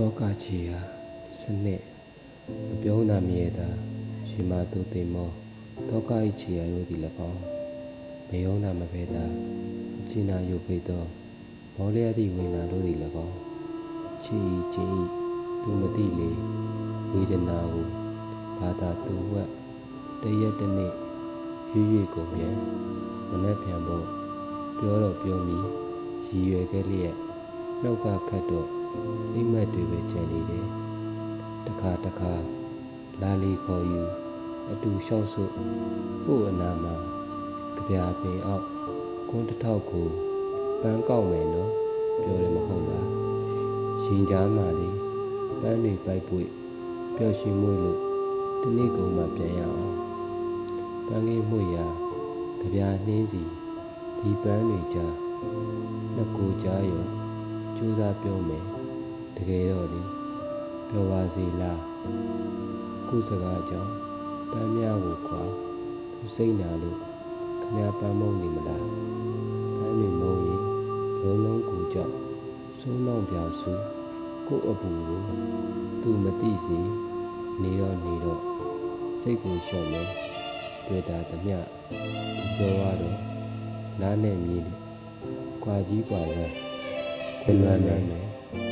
တောကချီဟာစနစ်မပြုံးသာမြဲသာရှင်မာသူသိမောတောကဤချီရတို့သည်၎င်းမယုံသာမဖဲသာအကျဉ်းနာယုတ်ပိသောမောလျသည့်ဝိညာဉ်တို့သည်၎င်းချီဤချီဤသူမသိလေဝေဒနာကိုဘာသာသူဝက်တရက်တစ်နေ့ရွရွကုန်ပြန်မနှက်ပြန်ဖို့ပြောတော့ပြောမီရည်ရွယ်ခဲ့လျက်နှုတ်ကခတ်တော့ အိမ်မက်တွေပဲကျန်နေတယ်တခါတခါလာလီခေါ်ယူအတူလျှောက်စုကို့အနာမှာကြပြပင်အောက်ကွန်းတစ်ထောက်ကိုပန်းကောက်မယ်နော်ပြောတယ်မဟုတ်လားရှင်ကြားမှလေပန်းတွေပိုက်ပွေပျော်ရွှင်မွေ့လို့ဒီနေ့ကုန်မှပြန်ရအောင်ပန်းလေးမှုရာကြပြနှင်းစီဒီပန်းတွေကြားနှစ်ကိုကြားရောကြိုးစားပြောမယ် တကယ်တော့လေပြောပါစီလားခုစကားကြောင့်ပန်းများကိုခွာသူစိတ်နာလို့ခမပန်းမုံနေမလားပန်းတွေမုံရင်လုံးလုံးကိုကြောက်ဆုံးတော့ပြဆူကို့အပူကိုသူမသိစီနေတော့နေတော့စိတ်ကိုလျှော့မယ်တွေ့တာသမျှဒီပြောရတော့နားနဲ့မြည်တယ်ကွာကြီးကွာစမ်းခွင့်လွှမ်းနိုင်မယ်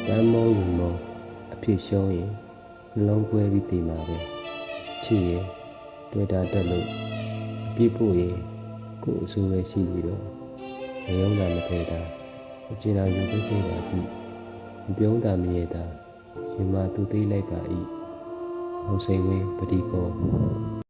တမ်းမုံယူမုံအဖြစ်ရှုံးရင်နှလုံးကွဲပြီးတည်မှာပဲချစ်ရင်တွေ့တာတက်လို့အပြစ်ဖို့ရင်ကိုယ်အဆိုးပဲရှိပြီးတော့မယုံတာမထဲတာအကျဉ်းအောင်ယူပေးခဲ့ပါပြီမပြုံးတာမရတာရှင်မသူသေးလိုက်ပါ၏ဟောစိန်ဝင်းပတိကော